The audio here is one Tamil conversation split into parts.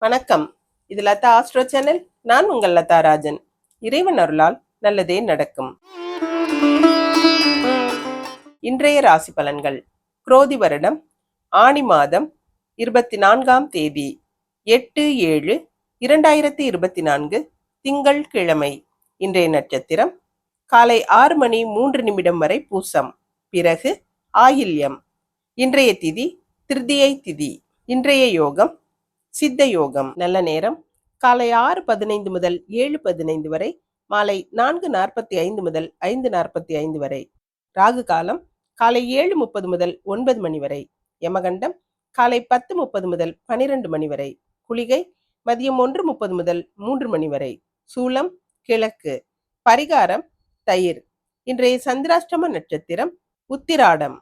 வணக்கம். இது லதா ஆஸ்ட்ரோ சேனல். நான் உங்கள் லதா ராஜன். இறைவன் அருளால் நல்லதே நடக்கும். இன்றைய ராசி பலன்கள். குரோதி வருடம் ஆணி மாதம் இருபத்தி நான்காம் தேதி எட்டு ஏழு இரண்டாயிரத்தி இருபத்தி நான்கு திங்கள் கிழமை. இன்றைய நட்சத்திரம் காலை ஆறு மணி மூன்று நிமிடம் வரை பூசம். பிறகு ஆயில்யம். இன்றைய திதி திருதியை திதி. இன்றைய யோகம் சித்த யோகம் நல்ல நேரம். காலை ஆறு பதினைந்து முதல் ஏழு பதினைந்து வரை மாலை நான்கு நாற்பத்தி ஐந்து முதல் ஐந்து நாற்பத்தி ஐந்து வரை. ராகு காலம் காலை ஏழு முப்பது முதல் ஒன்பது மணி வரை. யமகண்டம் காலை பத்து முப்பது முதல் பனிரெண்டு மணி வரை. குளிகை மதியம் ஒன்று முப்பது முதல் மூன்று மணி வரை. சூலம் கிழக்கு. பரிகாரம் தயிர். இன்றைய சந்திராஷ்டம நட்சத்திரம் உத்திராடம்.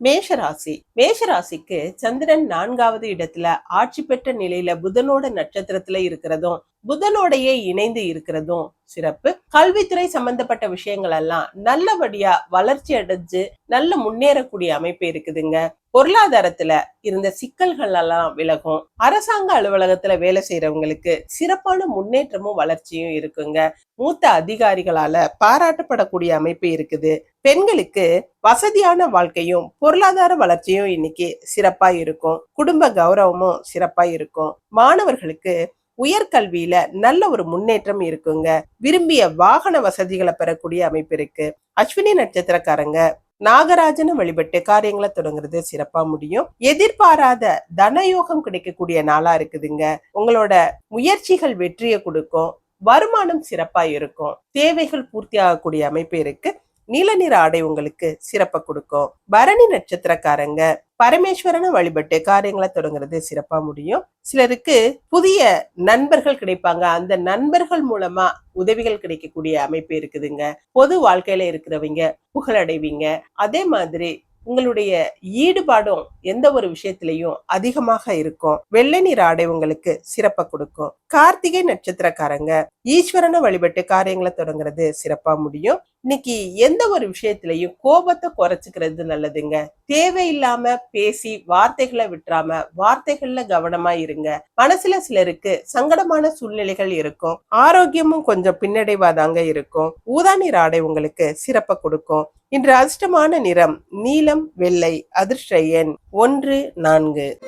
மேஷராசி. மேஷராசிக்கு சந்திரன் நான்காவது இடத்துல ஆட்சி பெற்ற நிலையில புதனோட நட்சத்திரத்துல இருக்கிறதும் புதனோடையே இணைந்து இருக்கிறதும் சிறப்பு. கல்வித்துறை சம்பந்தப்பட்ட விஷயங்கள் எல்லாம் நல்லபடியா வளர்ச்சி அடைஞ்சு நல்ல முன்னேறக்கூடிய அமைப்பு இருக்குதுங்க. பொருளாதாரத்துல இருந்த சிக்கல்கள் எல்லாம் விலகும். அரசாங்க அலுவலகத்துல வேலை செய்யறவங்களுக்கு சிறப்பான முன்னேற்றமும் வளர்ச்சியும் இருக்குங்க. மூத்த அதிகாரிகளால பாராட்டப்படக்கூடிய அமைப்பு இருக்குது. பெண்களுக்கு வசதியான வாழ்க்கையும் பொருளாதார வளர்ச்சியும் இன்னைக்கு சிறப்பா இருக்கும். குடும்ப கௌரவமும் சிறப்பா இருக்கும். மாணவர்களுக்கு உயர்கல்வியில நல்ல ஒரு முன்னேற்றம் இருக்குங்க. விரும்பிய வாகன வசதிகளை பெறக்கூடிய அமைப்பு இருக்கு. அஸ்வினி நட்சத்திரக்காரங்க நாகராஜனை வழிபட்டு காரியங்களை தொடங்குறது சிறப்பா முடியும். எதிர்பாராத தனயோகம் கிடைக்கக்கூடிய நாளா இருக்குதுங்க. உங்களோட முயற்சிகள் வெற்றியை கொடுக்கும். வருமானம் சிறப்பா இருக்கும். தேவைகள் பூர்த்தி ஆகக்கூடிய அமைப்பு இருக்கு. நீல நிற ஆடை உங்களுக்கு சிறப்பை கொடுக்கும். பரணி நட்சத்திரக்காரங்க பரமேஸ்வரனை வழிபட்டு காரியங்களை தொடங்குறது சிறப்பா முடியும். சிலருக்கு புதிய நண்பர்கள் கிடைப்பாங்க. அந்த நண்பர்கள் மூலமா உதவிகள் கிடைக்கக்கூடிய அமைப்பு இருக்குதுங்க. பொது வாழ்க்கையில இருக்கிறவங்க புகழடைவீங்க. அதே மாதிரி உங்களுடைய ஈடுபாடும் எந்த ஒரு விஷயத்திலையும் அதிகமாக இருக்கும். வெள்ளை நீர் ஆடை உங்களுக்கு சிறப்பை கொடுக்கும். கார்த்திகை நட்சத்திரக்காரங்க ஈஸ்வரனை வழிபட்டு காரியங்களை தொடங்குறது சிறப்பா முடியும். இன்னைக்கு எந்த ஒரு விஷயத்திலையும் கோபத்தை குறைச்சிக்கிறது நல்லதுங்க. தேவையில்லாம பேசி வார்த்தைகளை விட்டுறாம வார்த்தைகள்ல கவனமா இருங்க. மனசுல சிலருக்கு சங்கடமான சூழ்நிலைகள் இருக்கும். ஆரோக்கியமும் கொஞ்சம் பின்னடைவாதாங்க இருக்கும். ஊதா நீர் ஆடை உங்களுக்கு சிறப்பை கொடுக்கும். இன்று அதிர்ஷ்டமான நிறம் நீலம் வெள்ளை அதிர்ஷ்ட எண். ஒன்று நான்கு.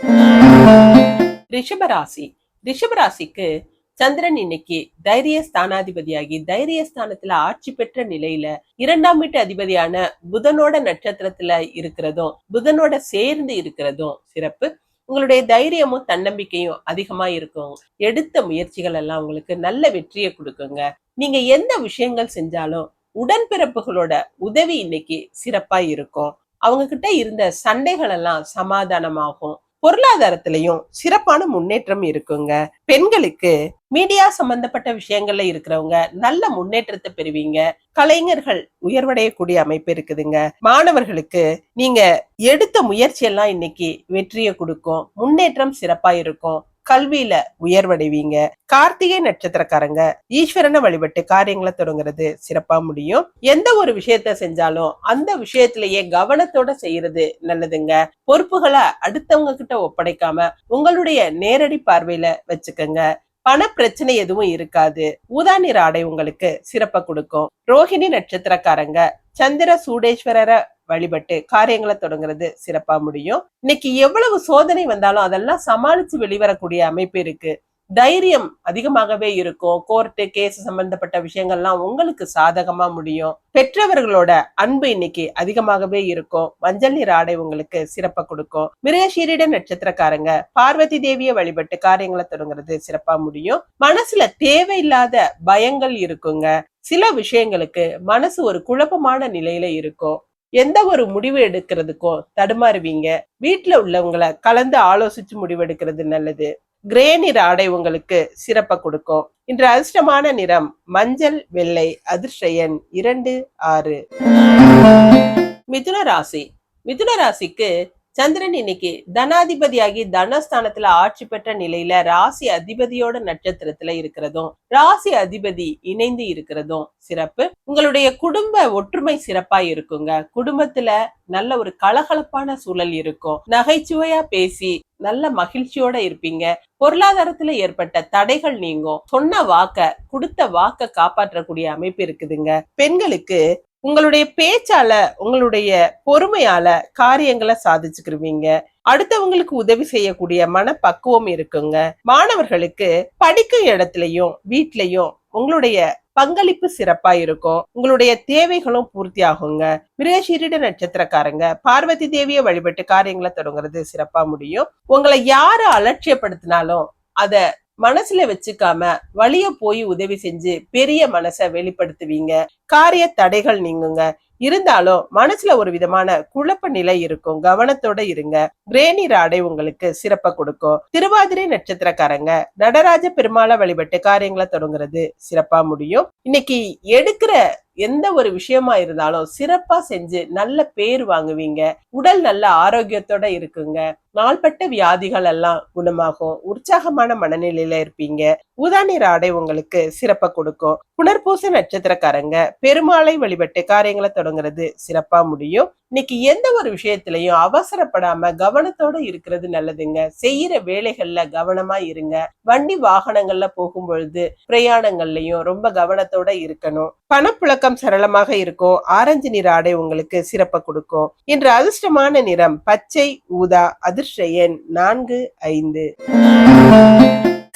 ரிஷபராசி. ரிஷபராசிக்கு சந்திரன் இன்னைக்கு தைரிய ஸ்தானாதிபதியாகி தைரிய ஸ்தானத்துல ஆட்சி பெற்ற நிலையில இரண்டாம் வீட்டு அதிபதியான புதனோட நட்சத்திரத்துல இருக்கிறதும் புதனோட சேர்ந்து இருக்கிறதும் சிறப்பு. உங்களுடைய தைரியமும் தன்னம்பிக்கையும் அதிகமா இருக்கும். எடுத்த முயற்சிகள் எல்லாம் உங்களுக்கு நல்ல வெற்றியை கொடுக்குங்க. நீங்க எந்த விஷயங்கள் செஞ்சாலும் உடன்பிறப்புகளோட உதவி இன்னைக்கு சிறப்பா இருக்கும். அவங்க கிட்ட இருந்த சண்டைகள் எல்லாம் சமாதானமாகும். பொருளாதாரத்திலையும் சிறப்பான முன்னேற்றம் இருக்குங்க. பெண்களுக்கு மீடியா சம்பந்தப்பட்ட விஷயங்கள்ல இருக்கிறவங்க நல்ல முன்னேற்றத்தை பெறுவீங்க. கலைஞர்கள் உயர்வடையக்கூடிய அமைப்பு இருக்குதுங்க. மாணவர்களுக்கு நீங்க எடுத்த முயற்சி எல்லாம் இன்னைக்கு வெற்றியை கொடுக்கும். முன்னேற்றம் சிறப்பா இருக்கும். கல்வியில உயர்வடைவீங்க. கார்த்திகை நட்சத்திரக்காரங்க ஈஸ்வரனை வழிபட்டு காரியங்களை தொடங்குறது சிறப்பா முடியும். எந்த ஒரு விஷயத்த செஞ்சாலும் அந்த விஷயத்திலேயே கவனத்தோட செய்யறது நல்லதுங்க. பொறுப்புகளை அடுத்தவங்க கிட்ட ஒப்படைக்காம உங்களுடைய நேரடி பார்வையில வச்சுக்கோங்க. பண பிரச்சனை எதுவும் இருக்காது. ஊதா நிற ஆடை உங்களுக்கு சிறப்பை கொடுக்கும். ரோஹிணி நட்சத்திரக்காரங்க சந்திர சூடேஸ்வரரை வழிபட்டு காரியங்களை தொடங்குறது சிறப்பா முடியும். இன்னைக்கு எவ்வளவு சோதனை வந்தாலும் அதெல்லாம் சமாளிச்சு வெளிவரக்கூடிய அமைப்பு இருக்கு. தைரியம் அதிகமாகவே இருக்கும். கோர்ட்டு கேஸ் சம்பந்தப்பட்ட விஷயங்கள்லாம் உங்களுக்கு சாதகமா முடியும். பெற்றவர்களோட அன்பு இன்னைக்கு அதிகமாகவே இருக்கும். மஞ்சள் நீர் ஆடை உங்களுக்கு சிறப்பை கொடுக்கும். மிருகஷீரிட நட்சத்திரக்காரங்க பார்வதி தேவியை வழிபட்டு காரியங்களை தொடங்குறது சிறப்பா முடியும். மனசுல தேவையில்லாத பயங்கள் இருக்குங்க. சில விஷயங்களுக்கு மனசு ஒரு குழப்பமான நிலையில இருக்கும். எந்த ஒரு முடிவு எடுக்கிறதுக்கும் தடுமாறுவீங்க. வீட்டுல உள்ளவங்களை கலந்து ஆலோசிச்சு முடிவெடுக்கிறது நல்லது. கிரே நிற ஆடை உங்களுக்கு சிறப்பை கொடுக்கும். இன்று அதிர்ஷ்டமான நிறம் மஞ்சள் வெள்ளை அதிர்ஷ்ட இரண்டு ஆறு. மிதுன ராசி. மிதுன ராசிக்கு சந்திரன் இன்னைக்கு தனாதிபதியாகி தனஸ்தானத்துல ஆட்சி பெற்ற நிலையில ராசி அதிபதியோட நட்சத்திரத்துல இருக்கிறதும் ராசி அதிபதி இணைந்து இருக்கிறதும் சிறப்பு. உங்களுடைய குடும்ப ஒற்றுமை சிறப்பா இருக்குங்க. குடும்பத்துல நல்ல ஒரு கலகலப்பான சூழல் இருக்கும். நகைச்சுவையா பேசி நல்ல மகிழ்ச்சியோட இருப்பீங்க. பொருளாதாரத்துல ஏற்பட்ட தடைகள் நீங்கும். சொன்ன வாக்க கொடுத்த வாக்க காப்பாற்றக்கூடிய அமைப்பு இருக்குதுங்க. பெண்களுக்கு உங்களுடைய பேச்சால உங்களுடைய பொறுமையால காரியங்களை சாதிச்சுக்கிருவீங்க. அடுத்தவங்களுக்கு உதவி செய்யக்கூடிய மனப்பக்குவம் இருக்குங்க. மாணவர்களுக்கு படிக்கும் இடத்துலயும் வீட்லயும் உங்களுடைய பங்களிப்பு சிறப்பா இருக்கும். உங்களுடைய தேவைகளும் பூர்த்தி ஆகுங்க மிருகசீரிட நட்சத்திரக்காரங்க பார்வதி தேவியை வழிபட்டு காரியங்களை தொடங்குறது சிறப்பா முடியும். உங்களை யாரு அலட்சியப்படுத்தினாலும் அத மனசுல வச்சுக்காம வழிய போய் உதவி செஞ்சு பெரிய மனசை வெளிப்படுத்துவீங்க. காரிய தடைகள் நீங்குங்க. இருந்தாலும் மனசுல ஒரு விதமான குழப்ப நிலை இருக்கும். கவனத்தோட இருங்க. கிரேனி ராடை உங்களுக்கு சிறப்ப கொடுக்கும். திருவாதிரை நட்சத்திரக்காரங்க நடராஜ பெருமாளை வழிபட்டு காரியங்களை தொடங்குறது சிறப்பா முடியும். இன்னைக்கு எடுக்கிற எந்த ஒரு விஷயமா இருந்தாலும் சிறப்பா செஞ்சு நல்ல பேர் வாங்குவீங்க. உடல் நல்ல ஆரோக்கியத்தோட இருக்குங்க. நாள்பட்ட வியாதிகள் எல்லாம் குணமாகும். உற்சாகமான மனநிலையில இருப்பீங்க. உதானி ஆடை உங்களுக்கு சிறப்ப கொடுக்கும். புனர்பூச நட்சத்திரக்காரங்க பெருமாளை வழிபட்டு காரியங்களை தொடங்குறது சிறப்பா முடியும். இன்னைக்கு எந்த ஒரு விஷயத்திலையும் அவசரப்படாம கவனத்தோட இருக்கிறது நல்லதுங்க. செய்யற வேலைகள்ல கவனமா இருங்க. வண்டி வாகனங்கள்ல போகும் பொழுது பிரயாணங்கள்லயும் ரொம்ப கவனத்தோட இருக்கணும். பணப்புழக்கம் சரளமாக இருக்கும். ஆரஞ்சு நிற ஆடை உங்களுக்கு சிறப்ப கொடுக்கும். இன்று அதிர்ஷ்டமான நிறம் பச்சை ஊதா அதிர்ஷ்ட எண் நான்கு ஐந்து.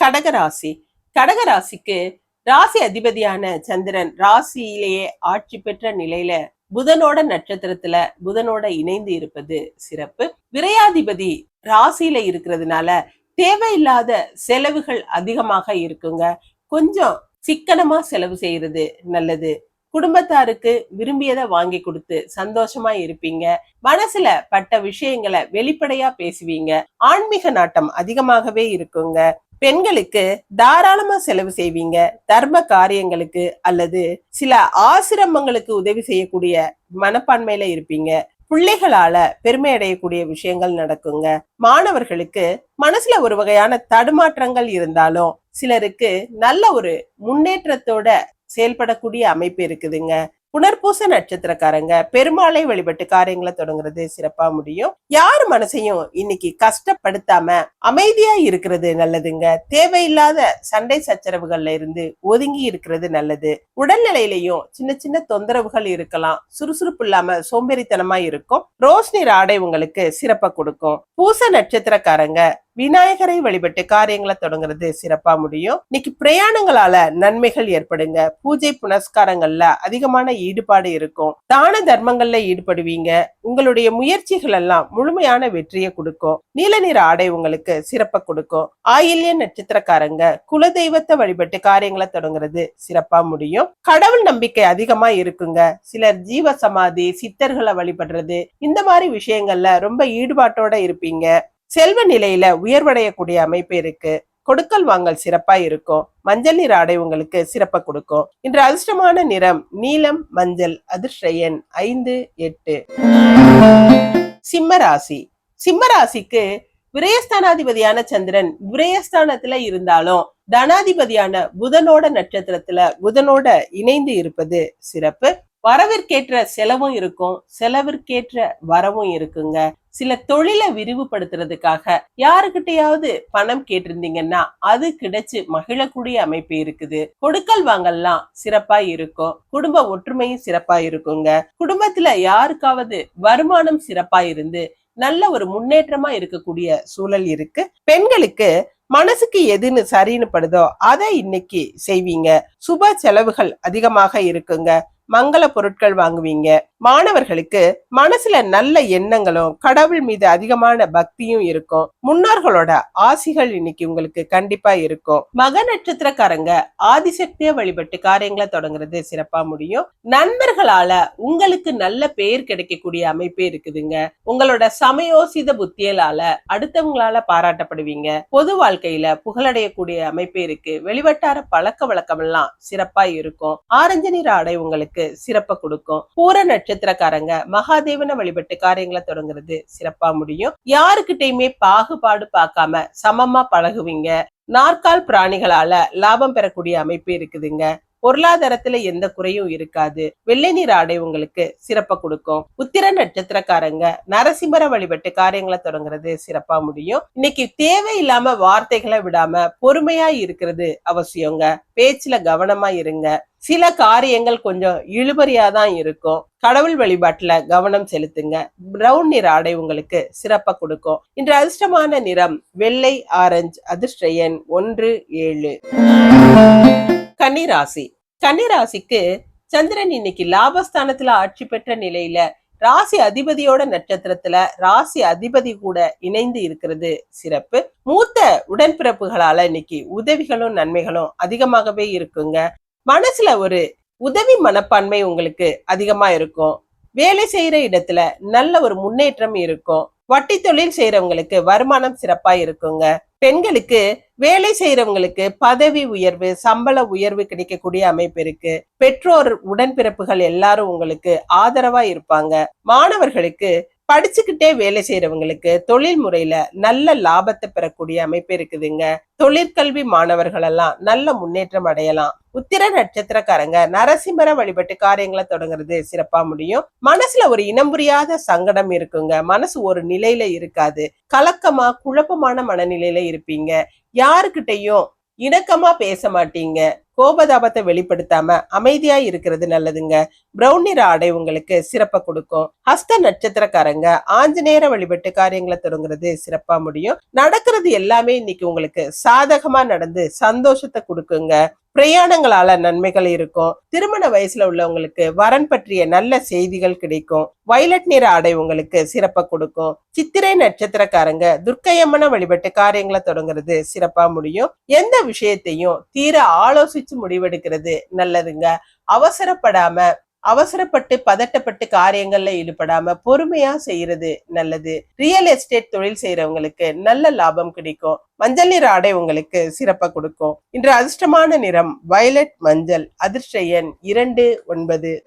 கடகராசி. கடகராசிக்கு ராசி அதிபதியான சந்திரன் ராசியிலேயே ஆட்சி பெற்ற நிலையில புதனோட நட்சத்திரத்துல புதனோட இணைந்து இருப்பது சிறப்பு. விரையாதிபதி ராசியில இருக்கிறதுனால தேவையில்லாத செலவுகள் அதிகமாக இருக்குங்க. கொஞ்சம் சிக்கனமா செலவு செய்யறது நல்லது. குடும்பத்தாருக்கு விரும்பியதை வாங்கி கொடுத்து சந்தோஷமா இருப்பீங்க. மனசுல பட்ட விஷயங்களை வெளிப்படையா பேசுவீங்க. ஆன்மீக நாட்டம் அதிகமாகவே இருக்குங்க. பெண்களுக்கு தாராளமா செலவு செய்வீங்க. தர்ம காரியங்களுக்கு அல்லது சில ஆசிரமங்களுக்கு உதவி செய்யக்கூடிய மனப்பான்மையில இருப்பீங்க. பிள்ளைகளால பெருமை அடையக்கூடிய விஷயங்கள் நடக்குங்க. மாணவர்களுக்கு மனசுல ஒரு வகையான தடுமாற்றங்கள் இருந்தாலும் சிலருக்கு நல்ல ஒரு முன்னேற்றத்தோட செயல்படக்கூடிய அமைப்பு இருக்குதுங்க. புனர்பூச நட்சத்திரக்காரங்க பெருமாளை வழிபட்டு காரியங்களை தொடங்குறது சிறப்பா முடியும். யார் மனசையும் இன்னைக்கு கஷ்டப்படுத்தாம அமைதியா இருக்கிறது நல்லதுங்க. தேவையில்லாத சண்டை சச்சரவுகள்ல இருந்து ஒதுங்கி இருக்கிறது நல்லது. உடல்நிலையிலையும் சின்ன சின்ன தொந்தரவுகள் இருக்கலாம். சுறுசுறுப்பு இல்லாம சோம்பேறித்தனமா இருக்கும். ரோஸ் நீர் ஆடை உங்களுக்கு சிறப்பா கொடுக்கும். பூச நட்சத்திரக்காரங்க விநாயகரை வழிபட்டு காரியங்களை தொடங்குறது சிறப்பா முடியும். இன்னைக்கு பிரயாணங்களால நன்மைகள் ஏற்படுங்க. பூஜை புனஸ்காரங்கள்ல அதிகமான ஈடுபாடு இருக்கும். தான தர்மங்கள்ல ஈடுபடுவீங்க. உங்களுடைய முயற்சிகள் எல்லாம் முழுமையான வெற்றியை கொடுக்கும். நீல நிற ஆடை உங்களுக்கு சிறப்பை கொடுக்கும். ஆயில்ய நட்சத்திரக்காரங்க குலதெய்வத்தை வழிபட்டு காரியங்களை தொடங்குறது சிறப்பா முடியும். கடவுள் நம்பிக்கை அதிகமா இருக்குங்க. சிலர் ஜீவ சமாதி சித்தர்களை வழிபடுறது இந்த மாதிரி விஷயங்கள்ல ரொம்ப ஈடுபாட்டோட இருப்பீங்க. செல்வ நிலையில உயர்வடையக்கூடிய அமைப்பு இருக்கு. கொடுக்கல் வாங்கல் சிறப்பா இருக்கும். மஞ்சள் நிற ஆடை உங்களுக்கு சிறப்பை கொடுக்கும். இன்று அதிர்ஷ்டமான நிறம் நீலம் மஞ்சள் அதிர்ஷ்ட எண் ஐந்து எட்டு. சிம்மராசி. சிம்மராசிக்கு விரயஸ்தானாதிபதியான சந்திரன் விரயஸ்தானத்துல இருந்தாலும் தனாதிபதியான புதனோட நட்சத்திரத்துல புதனோட இணைந்து இருப்பது சிறப்பு. வரவிற்கேற்ற செலவும் இருக்கும். செலவிற்கேற்ற வரவும் இருக்குங்க. சில தொழிலை விரிவுபடுத்துறதுக்காக யாருக்கிட்டையாவது பணம் கேட்டிருந்தீங்கன்னா அது கிடைச்சு மகிழக்கூடிய அமைப்பு இருக்குது. கொடுக்கல் வாங்கல்லாம் சிறப்பா இருக்கும். குடும்ப ஒற்றுமையும் சிறப்பா இருக்குங்க. குடும்பத்துல யாருக்காவது வருமானம் சிறப்பா இருந்து நல்ல ஒரு முன்னேற்றமா இருக்கக்கூடிய சூழல் இருக்கு. பெண்களுக்கு மனசுக்கு எதுன்னு சரின்னு படுதோ அதை இன்னைக்கு செய்வீங்க. சுப செலவுகள் அதிகமாக இருக்குங்க. மங்கள பொருட்கள் வாங்குவீங்க. மாணவர்களுக்கு மனசுல நல்ல எண்ணங்களும் கடவுள் மீது அதிகமான பக்தியும் இருக்கும். முன்னோர்களோட ஆசிகள் இன்னைக்கு உங்களுக்கு கண்டிப்பா இருக்கும். மக நட்சத்திரக்காரங்க ஆதிசக்திய வழிபட்டு காரியங்களை தொடங்குறது சிறப்பா முடியும். நண்பர்களால உங்களுக்கு நல்ல பெயர் கிடைக்கக்கூடிய அமைப்பே இருக்குதுங்க. உங்களோட சமயோசித புத்தியலால அடுத்தவங்களால பாராட்டப்படுவீங்க. பொது வாழ்க்கையில புகழடையக்கூடிய அமைப்பே இருக்கு. வெளிவட்டார பழக்க வழக்கம் எல்லாம் சிறப்பா இருக்கும். ஆரஞ்சு நிற ஆடை உங்களுக்கு உங்களுக்கு சிறப்பை கொடுக்கும். பூர நட்சத்திரக்காரங்க மகாதேவனை வழிபட்டு காரியங்களை தொடங்குறது சிறப்பா முடியும். யாருக்கிட்டையுமே பாகுபாடு பார்க்காம சமமா பழகுவீங்க. நாற்கால் பிராணிகளால லாபம் பெறக்கூடிய அமைப்பு இருக்குதுங்க. பொருளாதாரத்துல எந்த குறையும் இருக்காது. வெள்ளை நீர் ஆடை உங்களுக்கு சிறப்ப கொடுக்கும். உத்திர நட்சத்திரக்காரங்க நரசிம்மர வழிபட்டு காரியங்களை தொடங்குறது சிறப்பா முடியும். இன்னைக்கு தேவையில்லாம வார்த்தைகளை விடாம பொறுமையா இருக்கிறது அவசியங்க. பேச்சுல கவனமா இருங்க. சில காரியங்கள் கொஞ்சம் இழுபறியா தான் இருக்கும். கடவுள் வழிபாட்டுல கவனம் செலுத்துங்க. பிரவுன் நிற ஆடை உங்களுக்கு சிறப்பா கொடுக்கும். இன்று அதிர்ஷ்டமான நிறம் வெள்ளை ஆரஞ்சு அதிர்ஷ்ட எண் ஒன்று ஏழு. கன்னிராசி. கன்னிராசிக்கு சந்திரன் இன்னைக்கு லாபஸ்தானத்துல ஆட்சி பெற்ற நிலையில ராசி அதிபதியோட நட்சத்திரத்துல ராசி அதிபதி கூட இணைந்து இருக்கிறது சிறப்பு. மூத்த உடன்பிறப்புகளால இன்னைக்கு உதவிகளும் நன்மைகளும் அதிகமாகவே இருக்குங்க. மனசுல ஒரு உதவி மனப்பான்மை உங்களுக்கு அதிகமா இருக்கும். வேலை செய்யற இடத்துல நல்ல ஒரு முன்னேற்றம் இருக்கும். வட்டி தொழில் செய்யறவங்களுக்கு வருமானம் சிறப்பா இருக்குங்க. பெண்களுக்கு வேலை செய்யறவங்களுக்கு பதவி உயர்வு சம்பள உயர்வு கிடைக்கக்கூடிய அமைப்பு இருக்கு. பெற்றோர் உடன்பிறப்புகள் எல்லாரும் உங்களுக்கு ஆதரவா இருப்பாங்க. மாணவர்களுக்கு படிச்சுக்கிட்டே வேலை செய்யறவங்களுக்கு தொழில் முறையில நல்ல லாபத்தை பெறக்கூடிய அமைப்பு இருக்குதுங்க. தொழிற்கல்வி மாணவர்கள் எல்லாம் நல்ல முன்னேற்றம் அடையலாம். உத்திர நட்சத்திரக்காரங்க நரசிம்மர வழிபட்டு காரியங்களை தொடங்குறது சிறப்பா முடியும். மனசுல ஒரு இனம் புரியாத சங்கடம் இருக்குங்க. மனசு ஒரு நிலையில இருக்காது. கலக்கமா குழப்பமான மனநிலையில இருப்பீங்க. யாருக்கிட்டையும் இணக்கமா பேச மாட்டீங்க. கோபதாபத்தை வெளிப்படுத்தாம அமைதியா இருக்கிறது நல்லதுங்க. பிரவுன் நிற ஆடை உங்களுக்கு சிறப்பை கொடுக்கும். ஹஸ்த நட்சத்திரக்காரங்க ஆஞ்சநேயர வழிபட்டு காரியங்களை தொடங்குறது சிறப்பா முடியும். நடக்கிறது எல்லாமே இன்னைக்கு உங்களுக்கு சாதகமா நடந்து சந்தோஷத்தை கொடுக்குங்க. பிரயாணங்களால நன்மைகள் இருக்கும். திருமண வயசுல உள்ளவங்களுக்கு வரன் பற்றிய நல்ல செய்திகள் கிடைக்கும். வயலட் நிற ஆடை உங்களுக்கு சிறப்பா கொடுக்கும். சித்திரை நட்சத்திரக்காரங்க துர்க்கையம்மன வழிபட்டு காரியங்களை தொடங்குறது சிறப்பா முடியும். எந்த விஷயத்தையும் தீர ஆலோசிச்சு முடிவெடுக்கிறது நல்லதுங்க. அவசரப்படாம அவசரப்பட்டு பதட்டப்பட்டு காரியங்கள்ல ஈடுபடாம பொறுமையா செய்யறது நல்லது. ரியல் எஸ்டேட் தொழில் செய்யறவங்களுக்கு நல்ல லாபம் கிடைக்கும். மஞ்சள் நிற ஆடை உங்களுக்கு சிறப்பா கொடுக்கும். இன்று அதிர்ஷ்டமான நிறம் வயலட் மஞ்சள் அதிர்ஷ்ட எண் இரண்டு ஒன்பது.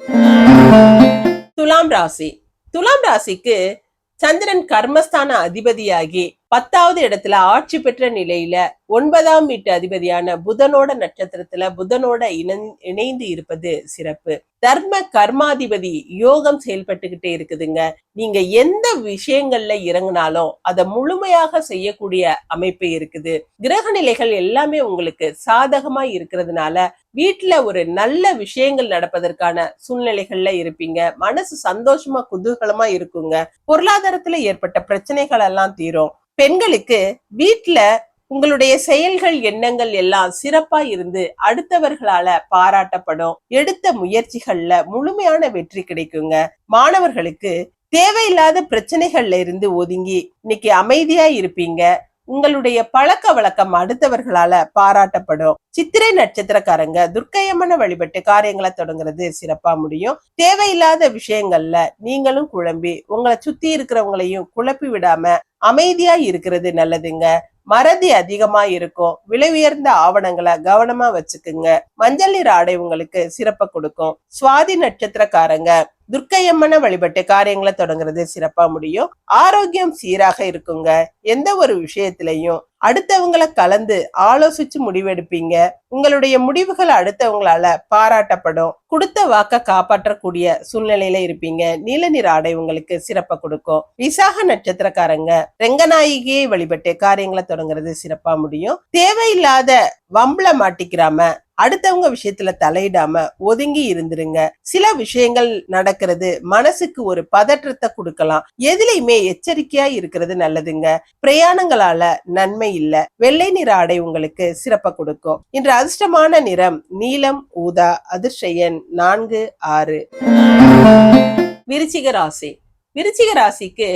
துலாம் ராசி. துலாம் ராசிக்கு சந்திரன் கர்மஸ்தான அதிபதியாகி பத்தாவது இடத்துல ஆட்சி பெற்ற நிலையில ஒன்பதாம் வீட்டு அதிபதியான புதனோட நட்சத்திரத்துல புதனோட இணை- இணைந்து இருப்பது சிறப்பு. தர்ம கர்மாதிபதி யோகம் செயல்பட்டுக்கிட்டே இருக்குதுங்க. நீங்க எந்த விஷயங்கள்ல இறங்குனாலும் அதை முழுமையாக செய்யக்கூடிய அமைப்பு இருக்குது. கிரக நிலைகள் எல்லாமே உங்களுக்கு சாதகமா இருக்கிறதுனால வீட்டுல ஒரு நல்ல விஷயங்கள் நடப்பதற்கான சூழ்நிலைகள்ல இருப்பீங்க. மனசு சந்தோஷமா குதூகலமா இருக்குங்க. பொருளாதாரத்துல ஏற்பட்ட பிரச்சனைகள் எல்லாம் தீரும். பெண்களுக்கு வீட்டுல உங்களுடைய செயல்கள் எண்ணங்கள் எல்லாம் சிறப்பா இருந்து அடுத்தவர்களால பாராட்டப்படும். எடுத்த முயற்சிகள்ல முழுமையான வெற்றி கிடைக்குங்க. மாணவர்களுக்கு தேவையில்லாத பிரச்சனைகள்ல இருந்து ஒதுங்கி இன்னைக்கு அமைதியா இருப்பீங்க. உங்களுடைய பழக்க வழக்கம் அடுத்தவர்களால பாராட்டப்படும். சித்திரை நட்சத்திரக்காரங்க துர்க்கையம்மன வழிபட்டு காரியங்களை தொடங்குறது சிறப்பா முடியும். தேவையில்லாத விஷயங்கள்ல நீங்களும் குழம்பி உங்களை சுத்தி இருக்கிறவங்களையும் குழப்பி விடாம அமைதியா இருக்கிறது நல்லதுங்க. மறதி அதிகமா இருக்கும். விலை உயர்ந்த ஆவணங்களை கவனமா வச்சுக்குங்க. மஞ்சள் நீர் ஆடை உங்களுக்கு சிறப்பை கொடுக்கும். சுவாதி நட்சத்திரக்காரங்க துர்க்கையம்மனை வழிபட்டு காரியங்களை தொடங்குறது சிறப்பா முடியும். ஆரோக்கியம் சீராக இருக்குங்க. எந்த ஒரு விஷயத்திலையும் அடுத்தவங்களை கலந்து ஆலோசிச்சு முடிவெடுப்பீங்க. உங்களுடைய முடிவுகள் அடுத்தவங்களால பாராட்டப்படும். கொடுத்த வாக்க காப்பாற்றக்கூடிய சூழ்நிலையில இருப்பீங்க. நீல நிற ஆடை உங்களுக்கு சிறப்பை கொடுக்கும். விசாக நட்சத்திரக்காரங்க ரெங்கநாயகியை வழிபட்டு காரியங்களை தொடங்குறது சிறப்பா முடியும். தேவையில்லாத வம்பள மாட்டிக்கிறாம அடுத்தவங்க விஷயத்துல தலையிடாம ஒதுங்கி இருந்துருங்க. சில விஷயங்கள் நடக்கிறது மனசுக்கு ஒரு பதற்றத்தை கொடுக்கலாம். எதுலையுமே எச்சரிக்கையா இருக்கிறது நல்லதுங்க. பிரயாணங்களால நன்மை இல்ல. வெள்ளை நிற ஆடை உங்களுக்கு சிறப்பை கொடுக்கும். இன்று அதிர்ஷ்டமான நிறம் நீலம் ஊதா அதிர்ஷயன் நான்கு ஆறு. விருச்சிக ராசி. விருச்சிக ராசிக்கு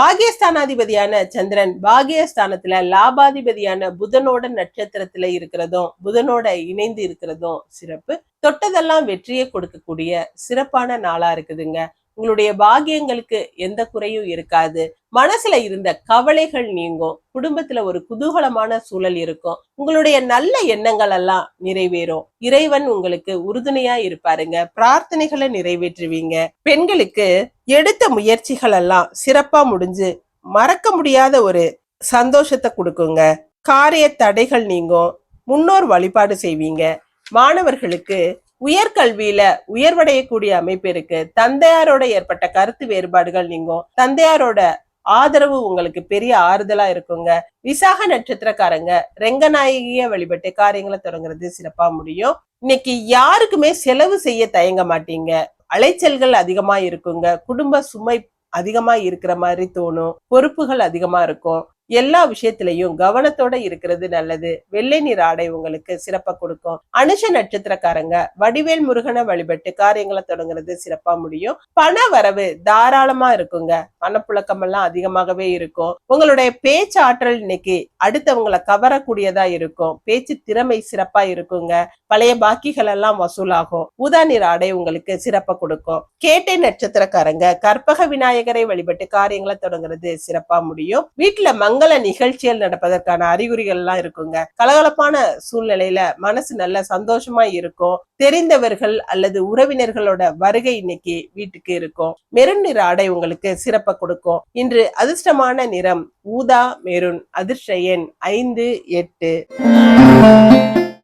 பாகியஸ்தானாதிபதியான சந்திரன் பாகியஸ்தானத்துல லாபாதிபதியான புதனோட நட்சத்திரத்துல இருக்கிறதும் புதனோட இணைந்து இருக்கிறதும் சிறப்பு. தொட்டதெல்லாம் வெற்றியை கொடுக்கக்கூடிய சிறப்பான நாளா இருக்குதுங்க. உங்களுடைய பாக்கியங்களுக்கு எந்த குறையும் இருக்காது. மனசுல இருந்த கவலைகள் நீங்கும். குடும்பத்துல ஒரு குதூகலமான சூழல் இருக்கும். உங்களுடைய நல்ல எண்ணங்கள் எல்லாம் நிறைவேறும். இறைவன் உங்களுக்கு உறுதுணையா இருப்பாருங்க. பிரார்த்தனைகளை நிறைவேற்றுவீங்க. பெண்களுக்கு எடுத்த முயற்சிகள் எல்லாம் சிறப்பா முடிஞ்சு மறக்க முடியாத ஒரு சந்தோஷத்தை கொடுக்குங்க. காரிய தடைகள் நீங்கும். முன்னோர் வழிபாடு செய்வீங்க. மாணவர்களுக்கு உயர்கல்வியில உயர்வடையக்கூடிய அமைப்பு இருக்கு. தந்தையாரோட ஏற்பட்ட கருத்து வேறுபாடுகள் நீங்கும். தந்தையாரோட ஆதரவு உங்களுக்கு பெரிய ஆறுதலா இருக்குங்க. விசாக நட்சத்திரக்காரங்க ரெங்கநாயகிய வழிபட்டு காரியங்களை தொடங்குறது சிறப்பா முடியும். இன்னைக்கு யாருக்குமே செலவு செய்ய தயங்க மாட்டீங்க. அலைச்சல்கள் அதிகமா இருக்குங்க. குடும்ப சுமை அதிகமா இருக்கிற மாதிரி தோணும். பொறுப்புகள் அதிகமா இருக்கும். எல்லா விஷயத்திலையும் கவனத்தோட இருக்கிறது நல்லது. வெள்ளை நிற ஆடை உங்களுக்கு சிறப்பா கொடுக்கும். அனுஷ நட்சத்திரக்காரங்க வடிவேல் முருகனை வழிபட்டு காரியங்களை தொடங்குறது சிறப்பா முடியும். பண வரவு தாராளமா இருக்குங்க. பணப்புழக்கம் எல்லாம் அதிகமாகவே இருக்கும். உங்களுடைய பேச்சு ஆற்றல் இன்னைக்கு அடுத்தவங்களை கவரக்கூடியதா இருக்கும். பேச்சு திறமை சிறப்பா இருக்குங்க. பழைய பாக்கிகள் எல்லாம் வசூலாகும். ஊதா நிற ஆடை உங்களுக்கு சிறப்பா கொடுக்கும். கேட்டை நட்சத்திரக்காரங்க கற்பக விநாயகரை வழிபட்டு காரியங்களை தொடங்குறது சிறப்பா முடியும். வீட்டுல மங்கள நிகழ்ச்சிகள் நடப்பதற்கான அறிகுறிகள் எல்லாம் இருக்குங்க. கலகலப்பான சூழ்நிலையில மனசு நல்ல சந்தோஷமா இருக்கும். தெரிந்தவர்கள் அல்லது உறவினர்களோட வருகை இன்னைக்கு வீட்டுக்கு இருக்கும். மெருன் நிற ஆடை உங்களுக்கு சிறப்ப கொடுக்கும். இன்று அதிர்ஷ்டமான நிறம் ஊதா மெருன் அதிர்ஷ்ட எண் ஐந்து எட்டு.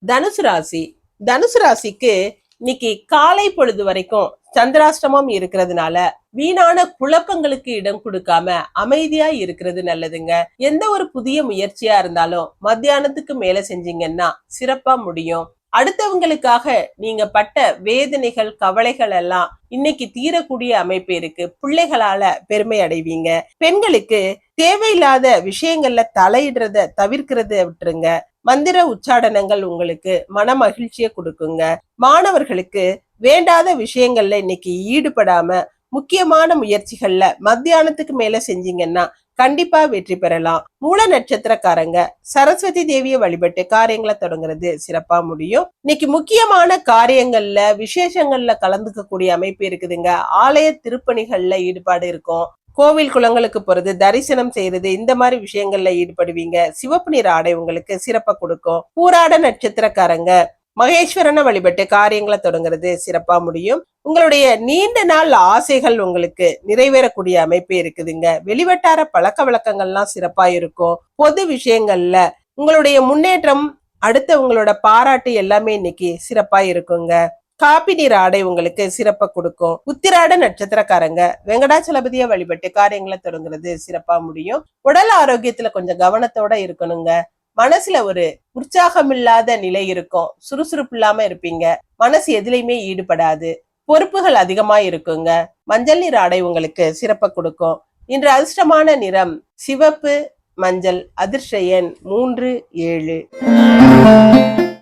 தனுசு ராசி. தனுசு ராசிக்கு இன்னைக்கு காலை பொழுது வரைக்கும் சந்திராஷ்டமம் இருக்கிறதுனால வீணான குழப்பங்களுக்கு இடம் கொடுக்காம அமைதியா இருக்கிறது நல்லதுங்க. எந்த ஒரு புதிய முயற்சியா இருந்தாலும் மத்தியானத்துக்கு மேல செஞ்சீங்கன்னா சிறப்பா முடியும். அடுத்தவங்களுக்காக நீங்க பட்ட வேதனைகள் கவலைகள் எல்லாம் இன்னைக்கு தீரக்கூடிய அமைப்பு இருக்கு. பிள்ளைகளால பெருமை அடைவீங்க. பெண்களுக்கு தேவையில்லாத விஷயங்கள்ல தலையிடுறத தவிர்க்கிறத விட்டுருங்க. மந்திர உச்சாடனங்கள் உங்களுக்கு மன மகிழ்ச்சியை கொடுக்குங்க. மாணவர்களுக்கு வேண்டாத விஷயங்கள்ல இன்னைக்கு ஈடுபடாம முக்கியமான முயற்சிகள்ல மத்தியானத்துக்கு மேல செஞ்சீங்கன்னா கண்டிப்பா வெற்றி பெறலாம். மூல நட்சத்திரக்காரங்க சரஸ்வதி தேவியை வழிபட்டு காரியங்களை தொடங்குறது சிறப்பா முடியும். இன்னைக்கு முக்கியமான காரியங்கள்ல விசேஷங்கள்ல கலந்துக்க கூடிய அமைப்பு இருக்குதுங்க. ஆலய திருப்பணிகள்ல ஈடுபாடு இருக்கும். கோவில் குளங்களுக்கு போறது தரிசனம் செய்யறது இந்த மாதிரி விஷயங்கள்ல ஈடுபடுவீங்க. சிவப்பு நிற ஆடை உங்களுக்கு சிறப்பா கொடுக்கும். பூராட நட்சத்திரக்காரங்க மகேஸ்வரனை வழிபட்டு காரியங்களை தொடங்குறது சிறப்பா முடியும். உங்களுடைய நீண்ட நாள் ஆசைகள் உங்களுக்கு நிறைவேறக்கூடிய அமைப்பு இருக்குதுங்க. வெளிவட்டார பழக்க வழக்கங்கள்லாம் சிறப்பா இருக்கும். பொது விஷயங்கள்ல உங்களுடைய முன்னேற்றம் அடுத்த உங்களோட பாராட்டு எல்லாமே இன்னைக்கு சிறப்பா இருக்குங்க. காப்பி நீர் ஆடை உங்களுக்கு சிறப்பா கொடுக்கும். உத்திராட நட்சத்திரக்காரங்க வெங்கடாச்சலபதிய வழிபட்டு காரியங்களை தொடங்குறது சிறப்பா முடியும். உடல் ஆரோக்கியத்துல கொஞ்சம் கவனத்தோட இருக்கணுங்க. மனசுல ஒரு உற்சாகமில்லாத நிலை இருக்கும். சுறுசுறுப்பு இல்லாம இருப்பீங்க. மனசு எதுலையுமே ஈடுபடாது. பொறுப்புகள் அதிகமா இருக்குங்க. மஞ்சள் நிற ஆடை உங்களுக்கு சிறப்பை கொடுக்கும். இன்று அதிர்ஷ்டமான நிறம் சிவப்பு மஞ்சள் அதிர்ஷ்ட எண் மூன்று ஏழு.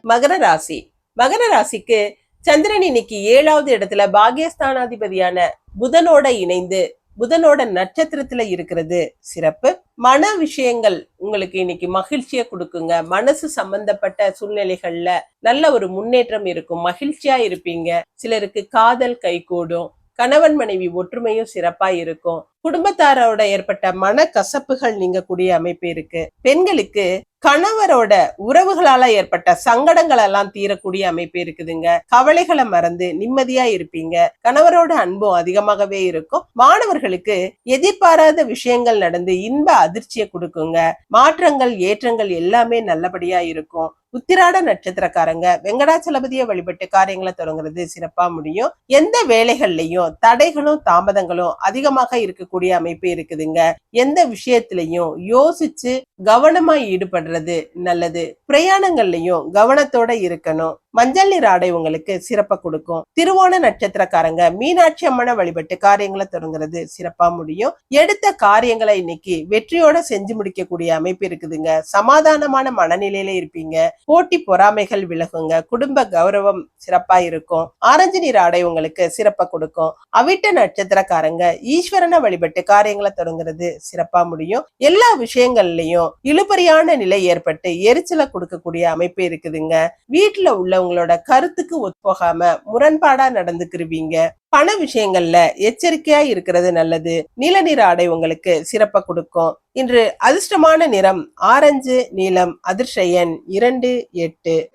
மகர ராசி. மகர ராசிக்கு சந்திரன் இன்னைக்கு ஏழாவது இடத்துல பாகியஸ்தானாதிபதியான புதனோட இணைந்து புதனோட நட்சத்திரத்துல இருக்கிறது சிறப்பு. மன விஷயங்கள் உங்களுக்கு இன்னைக்கு மகிழ்ச்சியை கொடுக்குங்க. மனசு சம்பந்தப்பட்ட சூழ்நிலைகள்ல நல்ல ஒரு முன்னேற்றம் இருக்கும். மகிழ்ச்சியா இருப்பீங்க. சிலருக்கு காதல் கைகூடும். கணவன் மனைவி ஒற்றுமையும் சிறப்பா இருக்கும். குடும்பத்தாரோட ஏற்பட்ட மன கசப்புகள் நீங்கக்கூடிய அமைப்பு இருக்கு. பெண்களுக்கு கணவரோட உறவுகளால ஏற்பட்ட சங்கடங்கள் எல்லாம் தீரக்கூடிய அமைப்பு இருக்குதுங்க. கவலைகளை மறந்து நிம்மதியா இருப்பீங்க. கணவரோட அன்பும் அதிகமாகவே இருக்கும். மாணவர்களுக்கு எதிர்பாராத விஷயங்கள் நடந்து இன்ப அதிர்ச்சியை கொடுக்குங்க. மாற்றங்கள் ஏற்றங்கள் எல்லாமே நல்லபடியா இருக்கும். உத்திராட நட்சத்திரக்காரங்க வெங்கடாச்சலபதியை வழிபட்டு காரியங்களை தொடங்குறது சிறப்பா முடியும். எந்த வேலைகள்லயும் தடைகளும் தாமதங்களும் அதிகமாக இருக்கக்கூடிய அமைப்பு இருக்குதுங்க. எந்த விஷயத்திலையும் யோசிச்சு கவனமா ஈடுபடுறது நல்லது. பிரயாணங்கள்லயும் கவனத்தோட இருக்கணும். மஞ்சள் நிற ஆடை உங்களுக்கு சிறப்பை கொடுக்கும். திருவோண நட்சத்திரக்காரங்க மீனாட்சி அம்மனை வழிபட்டு காரியங்களை தொடங்குறது சிறப்பா முடியும். எடுத்த காரியங்களை இன்னைக்கு வெற்றியோட செஞ்சு முடிக்கக்கூடிய அமைப்பு இருக்குதுங்க. சமாதானமான மனநிலையில இருப்பீங்க. போட்டி பொறாமைகள் விலகுங்க. குடும்ப கௌரவம் சிறப்பா இருக்கும். ஆரஞ்சு நிற ஆடை உங்களுக்கு சிறப்பை கொடுக்கும். அவிட்ட நட்சத்திரக்காரங்க ஈஸ்வரனை வழிபட்டு காரியங்களை தொடங்குறது சிறப்பா முடியும். எல்லா விஷயங்கள்லயும் இழுபறியான நிலை ஏற்பட்டு எரிச்சலை கொடுக்கக்கூடிய அமைப்பு இருக்குதுங்க. வீட்டுல உள்ளவங்க மத்தவங்களோட கருத்துக்கு ஒத்துப்போகாம முரண்பாடா நடந்துக்கிருவீங்க. பண விஷயங்கள்ல எச்சரிக்கையா இருக்கிறது நல்லது. நீல நிற ஆடை உங்களுக்கு சிறப்ப கொடுக்கும். இன்று அதிர்ஷ்டமான நிறம் ஆரஞ்சு நீலம் அதிர்ஷயன் எண் இரண்டு எட்டு.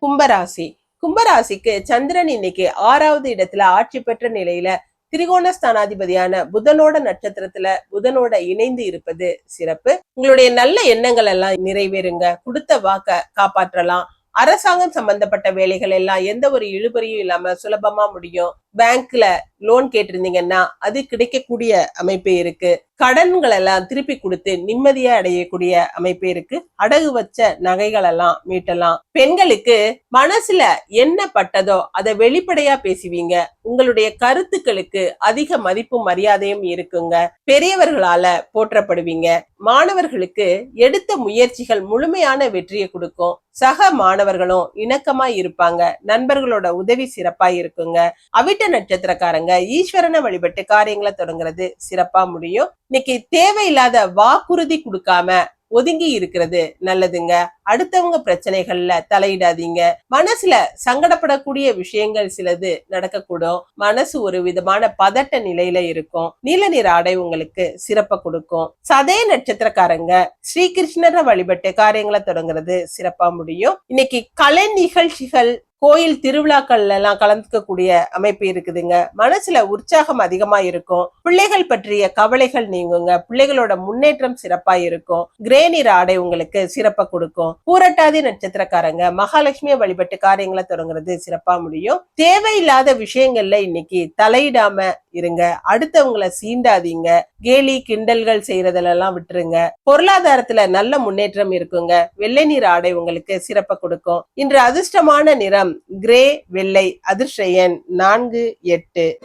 கும்பராசி. கும்பராசிக்கு சந்திரன் இன்னைக்கு ஆறாவது இடத்துல ஆட்சி பெற்ற நிலையில திரிகோண ஸ்தானாதிபதியான புதனோட நட்சத்திரத்துல புதனோட இணைந்து இருப்பது சிறப்பு. உங்களுடைய நல்ல எண்ணங்கள் எல்லாம் நிறைவேறுங்க. கொடுத்த வாக்க காப்பாற்றலாம். அரசாங்கம் சம்பந்தப்பட்ட வேலைகள் எல்லாம் எந்த ஒரு இழுபறியும் இல்லாம சுலபமா முடியும். பேங்க்ல லோன் கேட்டிருந்தீங்கன்னா அது கிடைக்கக்கூடிய அமைப்பு இருக்கு. கடன்கள் எல்லாம் திருப்பி கொடுத்து நிம்மதியா அடையக்கூடிய அமைப்பு இருக்கு. அடகு வச்ச நகைகள் எல்லாம் மீட்டலாம். பெண்களுக்கு மனசுல என்ன பட்டதோ அதை வெளிப்படையா பேசுவீங்க. உங்களுடைய கருத்துக்களுக்கு அதிக மதிப்பும் மரியாதையும் இருக்குங்க. பெரியவர்களால போற்றப்படுவீங்க. மாணவர்களுக்கு எடுத்த முயற்சிகள் முழுமையான வெற்றியை கொடுக்கும். சக மாணவர்களும் இணக்கமா இருப்பாங்க. நண்பர்களோட உதவி சிறப்பா இருக்குங்க. அவிட்ட நட்சத்திரக்காரங்க ஈஸ்வரனை வழிபட்டு காரியங்களை தொடங்குறது சிறப்பா முடியும். இன்னைக்கு தேவையில்லாத வாக்குறுதி கொடுக்காம ஒதுங்கி இருக்கிறது நல்லதுங்க. அடுத்தவங்க பிரச்சனைகள்ல தலையிடாதீங்க. மனசுல சங்கடப்படக்கூடிய விஷயங்கள் சிலது நடக்கக்கூடும். மனசு ஒரு விதமான பதட்ட நிலையில இருக்கும். நீல நிற ஆடை உங்களுக்கு சிறப்ப கொடுக்கும். சதய நட்சத்திரக்காரங்க ஸ்ரீகிருஷ்ணரை வழிபட்டு காரியங்களை தொடங்குறது சிறப்பா முடியும். இன்னைக்கு கலை நிகழ்ச்சிகள் கோயில் திருவிழாக்கள்ல எல்லாம் கலந்துக்கக்கூடிய அமைப்பு இருக்குதுங்க. மனசுல உற்சாகம் அதிகமா இருக்கும். பிள்ளைகள் பற்றிய கவலைகள் நீங்குங்க. பிள்ளைகளோட முன்னேற்றம் சிறப்பா இருக்கும். கிரே நிற ஆடை உங்களுக்கு சிறப்பா கொடுக்கும். பூரட்டாதி நட்சத்திரக்காரங்க மகாலட்சுமியை வழிபட்டு காரியங்களை தொடங்குறது சிறப்பா முடியும். தேவையில்லாத விஷயங்கள்ல இன்னைக்கு தலையிடாம இருங்க. அடுத்தவங்கள சீண்டாதீங்க. கேலி கிண்டல்கள் செய்யறதெல்லாம் விட்டுருங்க. பொருளாதாரத்துல நல்ல முன்னேற்றம் இருக்குங்க. வெள்ளை நிற ஆடை உங்களுக்கு சிறப்ப கொடுக்கும். இன்று அதிர்ஷ்டமான நிறம் கிரே வெள்ளை அதிர்ஷயன் நான்கு எட்டு.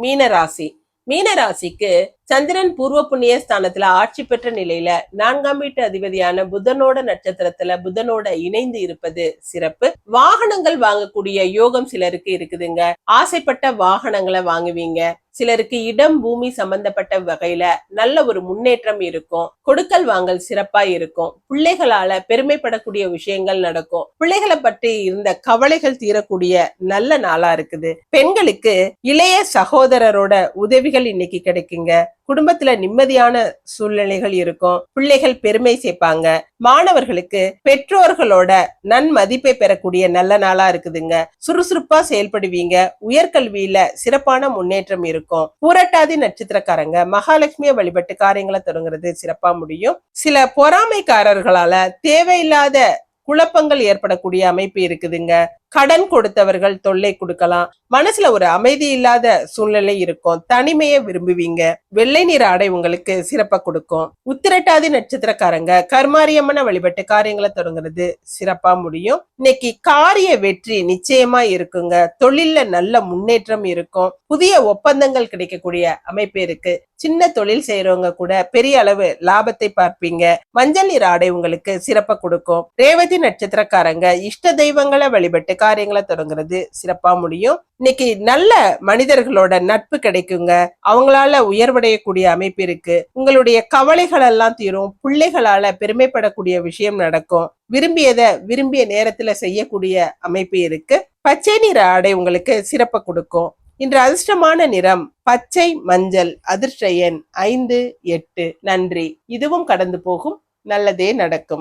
மீனராசி. மீனராசிக்கு சந்திரன் பூர்வ புண்ணிய ஸ்தானத்துல ஆட்சி பெற்ற நிலையில நான்காம் வீட்டு அதிபதியான புதனோட நட்சத்திரத்துல புதனோட இணைந்து இருப்பது சிறப்பு. வாகனங்கள் வாங்கக்கூடிய யோகம் சிலருக்கு இருக்குதுங்க. ஆசைப்பட்ட வாகனங்களை வாங்குவீங்க. சிலருக்கு இடம் பூமி சம்பந்தப்பட்ட வகையில நல்ல ஒரு முன்னேற்றம் இருக்கும். கொடுக்கல் வாங்கல் சிறப்பா இருக்கும். பிள்ளைகளால பெருமைப்படக்கூடிய விஷயங்கள் நடக்கும். பிள்ளைகளை பற்றி இருந்த கவலைகள் தீரக்கூடிய நல்ல நாளா இருக்குது. பெண்களுக்கு இளைய சகோதரரோட உதவிகள் இன்னைக்கு கிடைக்குங்க. குடும்பத்துல நிம்மதியான சூழ்நிலைகள் இருக்கும். பிள்ளைகள் பெருமை சேர்ப்பாங்க. மாணவர்களுக்கு பெற்றோர்களோட நன்மதிப்பை பெறக்கூடிய நல்ல நாளா இருக்குதுங்க. சுறுசுறுப்பா செயல்படுவீங்க. உயர்கல்வியில சிறப்பான முன்னேற்றம் இருக்கும். இருக்கும். புரட்டாதி நட்சத்திரக்காரங்க மகாலட்சுமியை வழிபட்டு காரியங்களை தொடங்குறது சிறப்பா முடியும். சில பொறாமைக்காரர்களால தேவையில்லாத குழப்பங்கள் ஏற்படக்கூடிய அமைப்பு இருக்குதுங்க. கடன் கொடுத்தவர்கள் தொல்லை கொடுக்கலாம். மனசுல ஒரு அமைதி இல்லாத சூழ்நிலை இருக்கும். தனிமையை விரும்புவீங்க. வெள்ளை நிற ஆடை உங்களுக்கு சிறப்பா கொடுக்கும். உத்திரட்டாதி நட்சத்திரக்காரங்க கர்மாரியம்மனை வழிபட்டு காரியங்களை தொடங்குறது சிறப்பா முடியும். இன்னைக்கு காரிய வெற்றி நிச்சயமா இருக்குங்க. தொழில்ல நல்ல முன்னேற்றம் இருக்கும். புதிய ஒப்பந்தங்கள் கிடைக்கக்கூடிய அமைப்பு இருக்கு. சின்ன தொழில் செய்யறவங்க கூட பெரிய அளவு லாபத்தை பார்ப்பீங்க. மஞ்சள் நிற ஆடை உங்களுக்கு சிறப்பா கொடுக்கும். ரேவதி நட்சத்திரக்காரங்க இஷ்ட தெய்வங்களை வழிபட்டு காரியங்களை தொடங்குறது சிறப்பா முடியும். இன்னைக்கு நல்ல மனிதர்களோட நட்பு கிடைக்குங்க. அவங்களால உயர்வடையக்கூடிய அமைப்பு இருக்கு. உங்களுடைய கவலைகள் எல்லாம் தீரும். பிள்ளைகளால பெருமைப்படக்கூடிய விஷயம் நடக்கும். விரும்பியதை விரும்பிய நேரத்துல செய்யக்கூடிய அமைப்பு இருக்கு. பச்சை நிற ஆடை உங்களுக்கு சிறப்ப கொடுக்கும். இன்று அதிர்ஷ்டமான நிறம் பச்சை மஞ்சள் அதிர்ஷ்ட எண் ஐந்து எட்டு. நன்றி. இதுவும் கடந்து போகும். நல்லதே நடக்கும்.